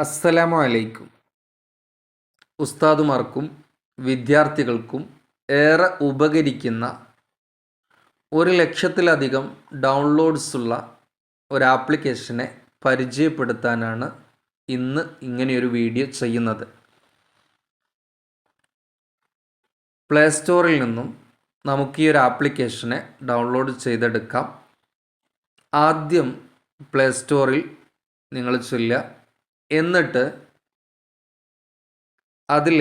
അസ്സലാമു അലൈക്കും ഉസ്താദുമാർക്കും വിദ്യാർത്ഥികൾക്കും ഏറെ ഉപകരിക്കുന്ന ഒരു ലക്ഷത്തിലധികം ഡൗൺലോഡ്സ് ഉള്ള ഒരു ആപ്ലിക്കേഷനെ പരിചയപ്പെടുത്താനാണ് ഇന്ന് ഇങ്ങനെയൊരു വീഡിയോ ചെയ്യുന്നത്. പ്ലേ സ്റ്റോറിൽ നിന്നും നമുക്ക് ഈ ഒരു ആപ്ലിക്കേഷനെ ഡൗൺലോഡ് ചെയ്തെടുക്കാം. ആദ്യം പ്ലേ സ്റ്റോറിൽ നിങ്ങൾ ചൊല്ലുക. എന്നിട്ട് അതിൽ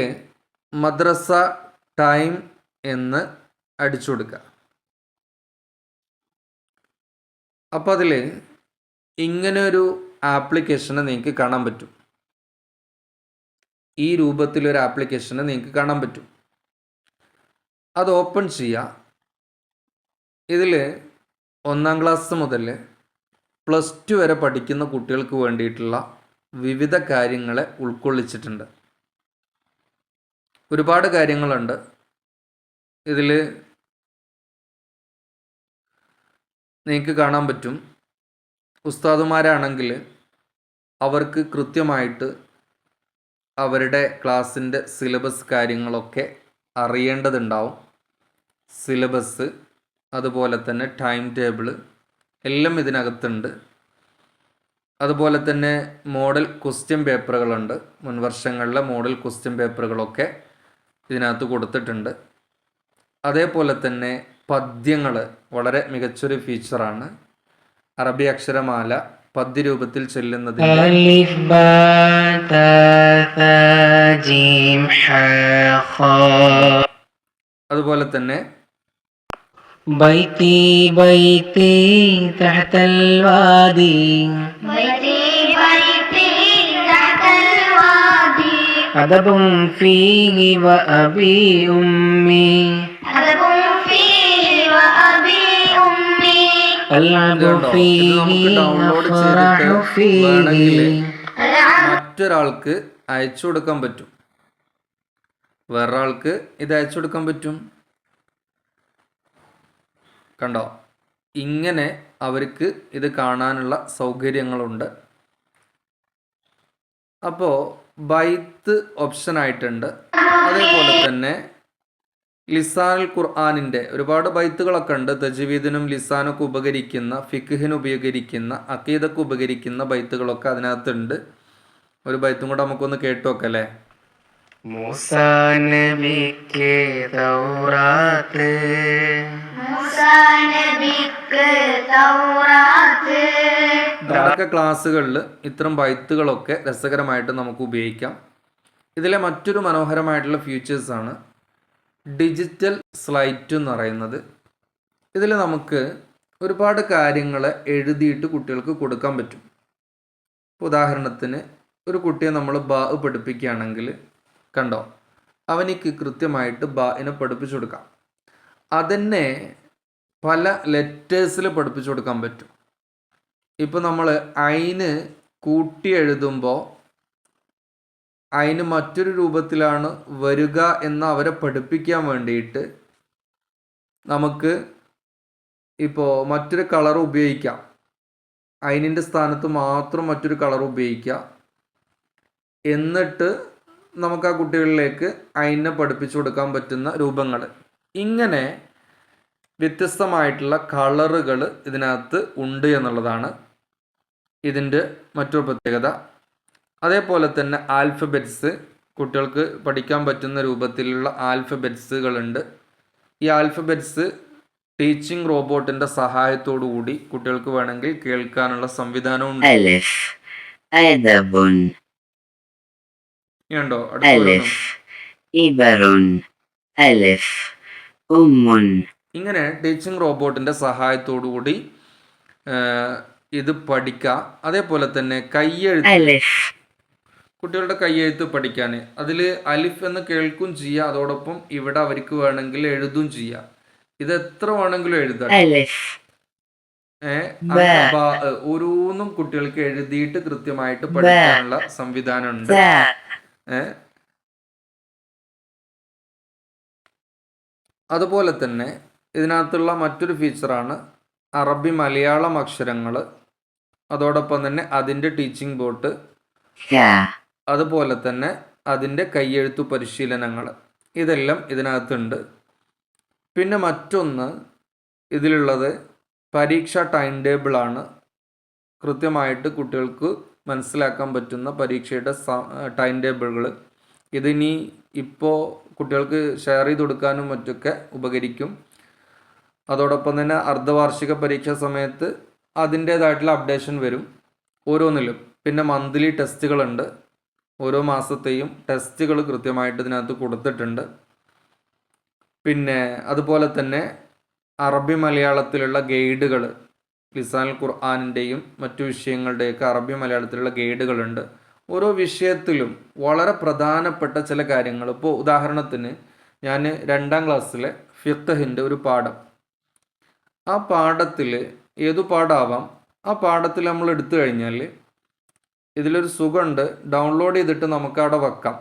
മദ്രസ ടൈം എന്ന് അടിച്ചു കൊടുക്കുക അപ്പോൾ അതിൽ ഇങ്ങനെ ഒരു ആപ്ലിക്കേഷനെ നിങ്ങൾക്ക് കാണാൻ പറ്റും. ഈ രൂപത്തിലൊരു ആപ്ലിക്കേഷനെ നിങ്ങൾക്ക് കാണാൻ പറ്റും. അത് ഓപ്പൺ ചെയ്യുക ഇതിൽ ഒന്നാം ക്ലാസ് മുതൽ പ്ലസ് ടു വരെ പഠിക്കുന്ന കുട്ടികൾക്ക് വേണ്ടിയിട്ടുള്ള വിവിധ കാര്യങ്ങളെ ഉൾക്കൊള്ളിച്ചിട്ടുണ്ട്. ഒരുപാട് കാര്യങ്ങളുണ്ട്. ഇതിൽ നിങ്ങൾക്ക് കാണാൻ പറ്റും. ഉസ്താദുമാരാണെങ്കിൽ അവർക്ക് കൃത്യമായിട്ട് അവരുടെ ക്ലാസ്സിന്റെ സിലബസ് കാര്യങ്ങളൊക്കെ അറിയേണ്ടതുണ്ടാവും. സിലബസ് അതുപോലെ തന്നെ ടൈം ടേബിൾ എല്ലാം ഇതിനകത്തുണ്ട്. അതുപോലെ തന്നെ മോഡൽ ക്വസ്റ്റ്യൻ പേപ്പറുകളുണ്ട് മുൻവർഷങ്ങളിലെ മോഡൽ ക്വസ്റ്റ്യൻ പേപ്പറുകളൊക്കെ ഇതിനകത്ത് കൊടുത്തിട്ടുണ്ട്. അതേപോലെ തന്നെ പദ്യങ്ങൾ വളരെ മികച്ചൊരു ഫീച്ചറാണ് അറബി അക്ഷരമാല പദ്യ രൂപത്തിൽ ചെല്ലുന്നത് അതുപോലെ തന്നെ بيتي بيتي تحت الوادي بيتي بيتي تحت الوادي أدب فيه وأبي أمي أدب فيه وأبي أمي ألعب ഇതുണ്ടോ? ഇത് നമുക്ക് فيه ഡൗൺലോഡ് أفرح ചെയ്തിട്ട് വേണമെങ്കിൽ فيه ألعب മറ്റൊരാൾക്ക് അയച്ചു കൊടുക്കാൻ പറ്റും വേറൊരാൾക്ക് ഇത് അയച്ചു കൊടുക്കാൻ പറ്റും കണ്ടോ? ഇങ്ങനെ അവർക്ക് ഇത് കാണാനുള്ള സൗകര്യങ്ങളുണ്ട്. അപ്പോൾ ബൈത്ത് ഓപ്ഷൻ ആയിട്ടുണ്ട്. അതേപോലെ തന്നെ ലിസാനുൽ ഖുർആാനിന്റെ ഒരുപാട് ബൈത്തുകളൊക്കെ ഉണ്ട്. തജ്വീദിനും ലിസാനൊക്കെ ഉപകരിക്കുന്ന ഫിഖിന് ഉപകരിക്കുന്ന അക്കീദക്ക് ഉപകരിക്കുന്ന ബൈത്തുകളൊക്കെ അതിനകത്തുണ്ട്. ഒരു ബൈത്തും കൂടെ നമുക്കൊന്ന് കേട്ടു നോക്കാം മൂസാനബിക്ക് തൗറാത്ത്. അടക്ക ക്ലാസ്സുകളിൽ ഇത്തരം ബൈത്തുകളൊക്കെ രസകരമായിട്ട് നമുക്ക് ഉപയോഗിക്കാം. ഇതിലെ മറ്റൊരു മനോഹരമായിട്ടുള്ള ഫീച്ചേഴ്സാണ് ഡിജിറ്റൽ സ്ലൈറ്റ് എന്ന് പറയുന്നത്. ഇതിൽ നമുക്ക് ഒരുപാട് കാര്യങ്ങൾ എഴുതിയിട്ട് കുട്ടികൾക്ക് കൊടുക്കാൻ പറ്റും. ഉദാഹരണത്തിന് ഒരു കുട്ടിയെ നമ്മൾ ബാ പഠിപ്പിക്കുകയാണെങ്കിൽ കണ്ടോ? അവനിക്ക് കൃത്യമായിട്ട് ബാഇനെ പഠിപ്പിച്ചു കൊടുക്കാം. അതന്നെ പല ലെറ്റേഴ്സിൽ പഠിപ്പിച്ചു കൊടുക്കാൻ പറ്റും. ഇപ്പോൾ നമ്മൾ അയിന് കൂട്ടി എഴുതുമ്പോൾ അതിന് മറ്റൊരു രൂപത്തിലാണ് വരിക എന്ന് അവരെ പഠിപ്പിക്കാൻ വേണ്ടിയിട്ട് നമുക്ക് ഇപ്പോൾ മറ്റൊരു കളർ ഉപയോഗിക്കാം. അയിനിന്റെ സ്ഥാനത്ത് മാത്രം മറ്റൊരു കളർ ഉപയോഗിക്കാം. എന്നിട്ട് നമുക്ക് ആ കുട്ടികളിലേക്ക് അയിനെ പഠിപ്പിച്ചു കൊടുക്കാൻ പറ്റുന്ന രൂപങ്ങൾ. ഇങ്ങനെ വ്യത്യസ്തമായിട്ടുള്ള കളറുകൾ ഇതിനകത്ത് ഉണ്ട് എന്നുള്ളതാണ് ഇതിന്റെ മറ്റൊരു പ്രത്യേകത. അതേപോലെ തന്നെ ആൽഫബെറ്റ്സ് കുട്ടികൾക്ക് പഠിക്കാൻ പറ്റുന്ന രൂപത്തിലുള്ള ആൽഫബറ്റ്സുകളുണ്ട് ഈ ആൽഫബെറ്റ്സ് ടീച്ചിങ് റോബോട്ടിന്റെ സഹായത്തോടു കൂടി കുട്ടികൾക്ക് വേണമെങ്കിൽ കേൾക്കാനുള്ള സംവിധാനമുണ്ട് ഇനിയുണ്ടോ? ഇബറുൻ അലിഫ് ഇങ്ങനെ ടീച്ചിങ് റോബോട്ടിന്റെ കൂടി ഇത് പഠിക്ക. അതേപോലെ തന്നെ കയ്യെഴുത്ത് കുട്ടികളുടെ കയ്യെഴുത്ത് പഠിക്കാൻ അതിൽ അലിഫ് എന്ന് കേൾക്കും ചെയ്യുക അതോടൊപ്പം ഇവിടെ അവർക്ക് വേണമെങ്കിൽ എഴുതും ചെയ്യാം. ഇത് എത്ര വേണമെങ്കിലും എഴുതാം. ഏഹ് ഓരോന്നും കുട്ടികൾക്ക് എഴുതിയിട്ട് കൃത്യമായിട്ട് പഠിക്കാനുള്ള സംവിധാനം ഉണ്ട് അതുപോലെ തന്നെ ഇതിനകത്തുള്ള മറ്റൊരു ഫീച്ചറാണ് അറബി മലയാളം അക്ഷരങ്ങൾ അതോടൊപ്പം തന്നെ അതിന്റെ ടീച്ചിങ് ബോട്ട് അതുപോലെ തന്നെ അതിന്റെ കയ്യെഴുത്തു പരിശീലനങ്ങൾ ഇതെല്ലാം ഇതിനകത്തുണ്ട്. പിന്നെ മറ്റൊന്ന് ഇതിലുള്ളത് പരീക്ഷ ടൈം ടേബിളാണ് കൃത്യമായിട്ട് കുട്ടികൾക്ക് മനസ്സിലാക്കാൻ പറ്റുന്ന പരീക്ഷയുടെ ടൈം ടേബിളുകൾ ഇതിനി ഇപ്പോൾ കുട്ടികൾക്ക് ഷെയർ ചെയ്ത് കൊടുക്കാനും മറ്റൊക്കെ ഉപകരിക്കും. അതോടൊപ്പം തന്നെ അർദ്ധവാർഷിക പരീക്ഷാ സമയത്ത് അതിന്റേതായിട്ടുള്ള അപ്ഡേഷൻ വരും. ഓരോന്നിലും. പിന്നെ മന്ത്ലി ടെസ്റ്റുകളുണ്ട് ഓരോ മാസത്തെയും ടെസ്റ്റുകൾ കൃത്യമായിട്ട് ഇതിനകത്ത് കൊടുത്തിട്ടുണ്ട്. പിന്നെ അതുപോലെ തന്നെ അറബി മലയാളത്തിലുള്ള ഗൈഡുകൾ ലിസാൻ ഖുർആാനിന്റെയും മറ്റു വിഷയങ്ങളുടെയൊക്കെ അറബി മലയാളത്തിലുള്ള ഗൈഡുകളുണ്ട്. ഓരോ വിഷയത്തിലും വളരെ പ്രധാനപ്പെട്ട ചില കാര്യങ്ങൾ. ഇപ്പോൾ ഉദാഹരണത്തിന് ഞാൻ രണ്ടാം ക്ലാസ്സിലെ ഫിഖഹിന്റെ ഒരു പാഠം. ആ പാഠത്തിൽ ഏതു പാഠമാവാം ആ പാഠത്തിൽ നമ്മൾ എടുത്തു കഴിഞ്ഞാൽ ഇതിലൊരു സുഖമുണ്ട്. ഡൗൺലോഡ് ചെയ്തിട്ട് നമുക്ക് അവിടെ വെക്കാം.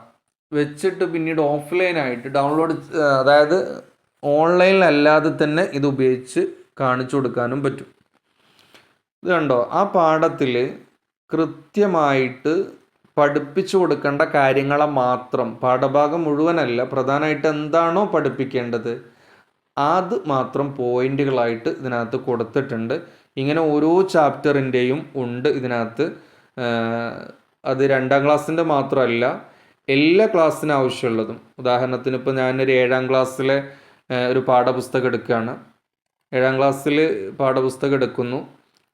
വെച്ചിട്ട് പിന്നീട് ഓഫ്ലൈനായിട്ട് ഡൗൺലോഡ് അതായത് ഓൺലൈനിലല്ലാതെ തന്നെ ഇത് ഉപയോഗിച്ച് കാണിച്ചു കൊടുക്കാനും പറ്റും. ഇത് കണ്ടോ? ആ പാഠത്തിൽ കൃത്യമായിട്ട് പഠിപ്പിച്ചു കൊടുക്കേണ്ട കാര്യങ്ങളെ മാത്രം പാഠഭാഗം മുഴുവനല്ല പ്രധാനമായിട്ട് എന്താണോ പഠിപ്പിക്കേണ്ടത് അത് മാത്രം പോയിന്റുകളായിട്ട് ഇതിനകത്ത് കൊടുത്തിട്ടുണ്ട്. ഇങ്ങനെ ഓരോ ചാപ്റ്ററിന്റെയും ഉണ്ട് ഇതിനകത്ത്. അത് രണ്ടാം ക്ലാസ്സിന്റെ മാത്രമല്ല എല്ലാ ക്ലാസ്സിനും ആവശ്യമുള്ളതും. ഉദാഹരണത്തിന് ഇപ്പോൾ ഞാനൊരു ഏഴാം ക്ലാസ്സിലെ ഒരു പാഠപുസ്തകം എടുക്കുകയാണ്. ഏഴാം ക്ലാസ്സിൽ പാഠപുസ്തകം എടുക്കുന്നു.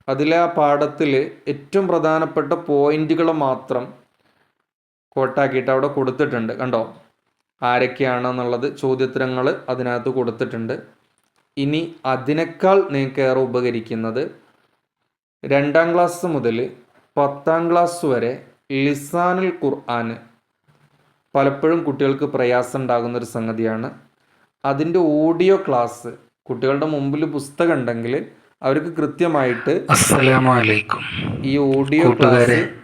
അതിലെ ആ പാഠത്തിൽ ഏറ്റവും പ്രധാനപ്പെട്ട പോയിന്റുകൾ മാത്രം കോട്ടാക്കിയിട്ട് അവിടെ കൊടുത്തിട്ടുണ്ട്. കണ്ടോ? ആരൊക്കെയാണെന്നുള്ളത് ചോദ്യോത്തരങ്ങൾ അതിനകത്ത് കൊടുത്തിട്ടുണ്ട്. ഇനി അതിനേക്കാൾ നിങ്ങൾക്ക് ഏറെ ഉപകരിക്കുന്നത് രണ്ടാം ക്ലാസ് മുതൽ പത്താം ക്ലാസ് വരെ ലിസാനുൽ ഖുർആൻ പലപ്പോഴും കുട്ടികൾക്ക് പ്രയാസം ഉണ്ടാകുന്ന ഒരു സംഗതിയാണ്. അതിന്റെ ഓഡിയോ ക്ലാസ് കുട്ടികളുടെ മുമ്പിൽ പുസ്തകം ഉണ്ടെങ്കിൽ അവർക്ക് കൃത്യമായിട്ട് അസ്സലാമലൈക്കും. ഈ ഓഡിയോ കൂട്ടുകാരെ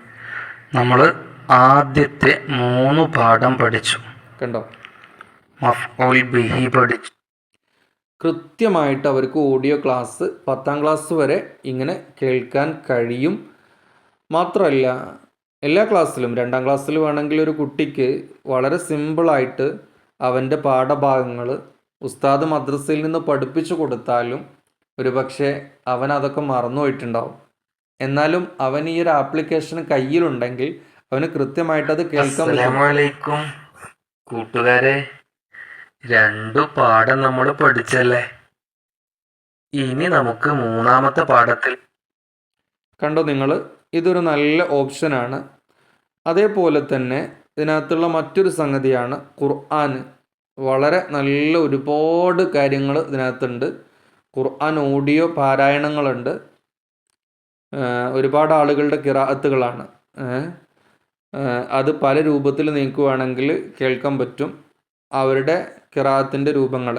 നമ്മൾ ആദ്യത്തെ മൂന്ന് പാഠം പഠിച്ചു. കണ്ടോ? മഫ്ഊൽ ബിഹി പഠിച്ചു. കൃത്യമായിട്ട് അവർക്ക് ഓഡിയോ ക്ലാസ് പത്താം ക്ലാസ് വരെ ഇങ്ങനെ കേൾക്കാൻ കഴിയും. മാത്രമല്ല എല്ലാ ക്ലാസ്സിലും രണ്ടാം ക്ലാസ്സിൽ വേണമെങ്കിൽ ഒരു കുട്ടിക്ക് വളരെ സിമ്പിളായിട്ട് അവന്റെ പാഠഭാഗങ്ങൾ ഉസ്താദ് മദ്രസയിൽ നിന്ന് പഠിപ്പിച്ചു കൊടുത്താലും ഒരു പക്ഷേ അവൻ അതൊക്കെ മറന്നുപോയിട്ടുണ്ടാവും എന്നാലും അവൻ ഈ ഒരു ആപ്ലിക്കേഷൻ കയ്യിലുണ്ടെങ്കിൽ അവന് കൃത്യമായിട്ട് അത് കേൾക്കാൻ പറ്റും. കൂട്ടുകാരെ രണ്ടു പാഠം നമ്മൾ പഠിച്ചല്ലേ? ഇനി നമുക്ക് മൂന്നാമത്തെ പാഠത്തിൽ. കണ്ടോ നിങ്ങൾ? ഇതൊരു നല്ല ഓപ്ഷനാണ് അതേപോലെ തന്നെ ഇതിനകത്തുള്ള മറ്റൊരു സംഗതിയാണ് ഖുർആൻ. വളരെ നല്ല ഒരുപാട് കാര്യങ്ങൾ ഇതിനകത്തുണ്ട്. ഖുർആൻ ഓഡിയോ പാരായണങ്ങളുണ്ട്. ഒരുപാട് ആളുകളുടെ കിറാഅത്തുകളാണ്. അത് പല രൂപത്തിൽ നീക്കുവാണെങ്കിൽ കേൾക്കാൻ പറ്റും. അവരുടെ കിറാഅത്തിന്റെ രൂപങ്ങൾ.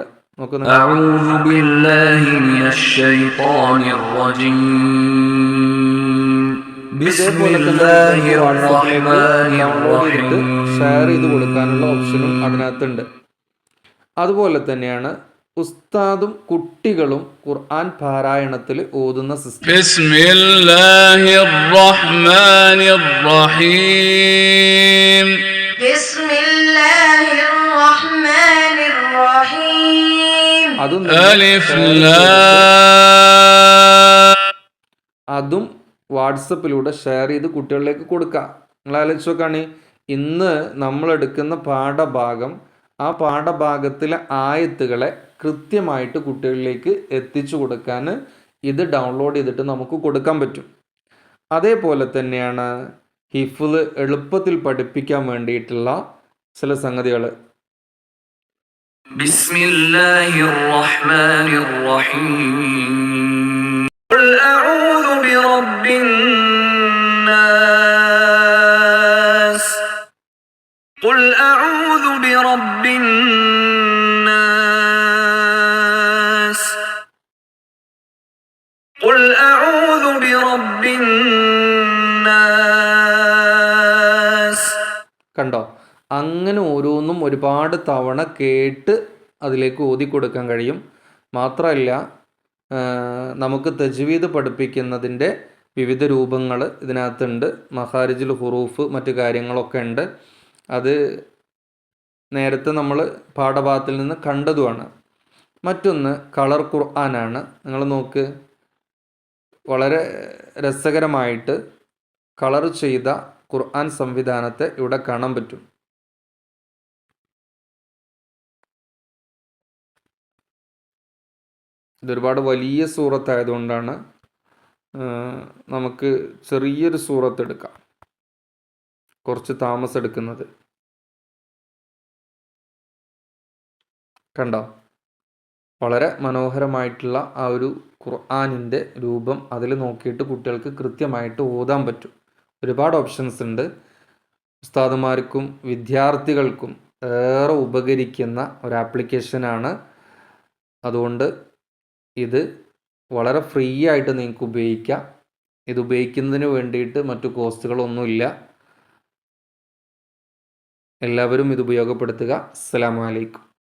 ഷെയർ ചെയ്ത് കൊടുക്കാനുള്ള ഓപ്ഷനും അതിനകത്തുണ്ട്. അതുപോലെ തന്നെയാണ് ഉസ്താദും കുട്ടികളും ഖുർആൻ പാരായണത്തിൽ ഓതുന്ന സിസ്റ്റം. അതും അതും വാട്സപ്പിലൂടെ ഷെയർ ചെയ്ത് കുട്ടികളിലേക്ക് കൊടുക്കുക നിങ്ങൾ ആലോചിച്ച് നോക്കാണ് ഇന്ന് നമ്മൾ എടുക്കുന്ന പാഠഭാഗം ആ പാഠഭാഗത്തിലെ ആയത്തുകളെ കൃത്യമായിട്ട് കുട്ടികളിലേക്ക് എത്തിച്ചു കൊടുക്കാൻ ഇത് ഡൗൺലോഡ് ചെയ്തിട്ട് നമുക്ക് കൊടുക്കാൻ പറ്റും. അതേപോലെ തന്നെയാണ് ഹിഫുൽ എളുപ്പത്തിൽ പഠിപ്പിക്കാൻ വേണ്ടിയിട്ടുള്ള ചില സംഗതികൾ ബിസ്മില്ലാഹിർ റഹ്മാനിർ റഹീം. കണ്ടോ? അങ്ങനെ ഓരോന്നും ഒരുപാട് തവണ കേട്ട് അതിലേക്ക് ഓതി കൊടുക്കാൻ കഴിയും. മാത്രമല്ല നമുക്ക് തജ്വീദ് പഠിപ്പിക്കുന്നതിന്റെ വിവിധ രൂപങ്ങൾ ഇതിനകത്തുണ്ട്. മഹാരിജിൽ ഹുറൂഫ് മറ്റു കാര്യങ്ങളൊക്കെ ഉണ്ട്. അത് നേരത്തെ നമ്മൾ പാഠഭാഗത്തിൽ നിന്ന് കണ്ടതുമാണ്. മറ്റൊന്ന് കളർ ഖുർആനാണ്. നിങ്ങൾ നോക്ക്. വളരെ രസകരമായിട്ട് കളർ ചെയ്ത ഖുർആൻ സംവിധാനത്തെ ഇവിടെ കാണാൻ പറ്റും. ഇതൊരുപാട് വലിയ സൂറത്തായതുകൊണ്ടാണ് നമുക്ക് ചെറിയൊരു സൂറത്ത് എടുക്കാം. കുറച്ച് താമസം എടുക്കുന്നത് കണ്ടോ? വളരെ മനോഹരമായിട്ടുള്ള ആ ഒരു ഖുർആാനിന്റെ രൂപം അതിൽ നോക്കിയിട്ട് കുട്ടികൾക്ക് കൃത്യമായിട്ട് ഓതാൻ പറ്റും. ഒരുപാട് ഓപ്ഷൻസ് ഉണ്ട്. ഉസ്താദുമാർക്കും വിദ്യാർത്ഥികൾക്കും ഏറെ ഉപകരിക്കുന്ന ഒരു ആപ്ലിക്കേഷനാണ് അതുകൊണ്ട് ഇത് വളരെ ഫ്രീ ആയിട്ട് നിങ്ങൾക്ക് ഉപയോഗിക്കാം. ഇത് ഉപയോഗിക്കുന്നതിന് വേണ്ടിയിട്ട് മറ്റു കോസ്റ്റുകളൊന്നുമില്ല എല്ലാവരും ഇത് ഉപയോഗപ്പെടുത്തുക. അസ്സലാമു അലൈക്കും.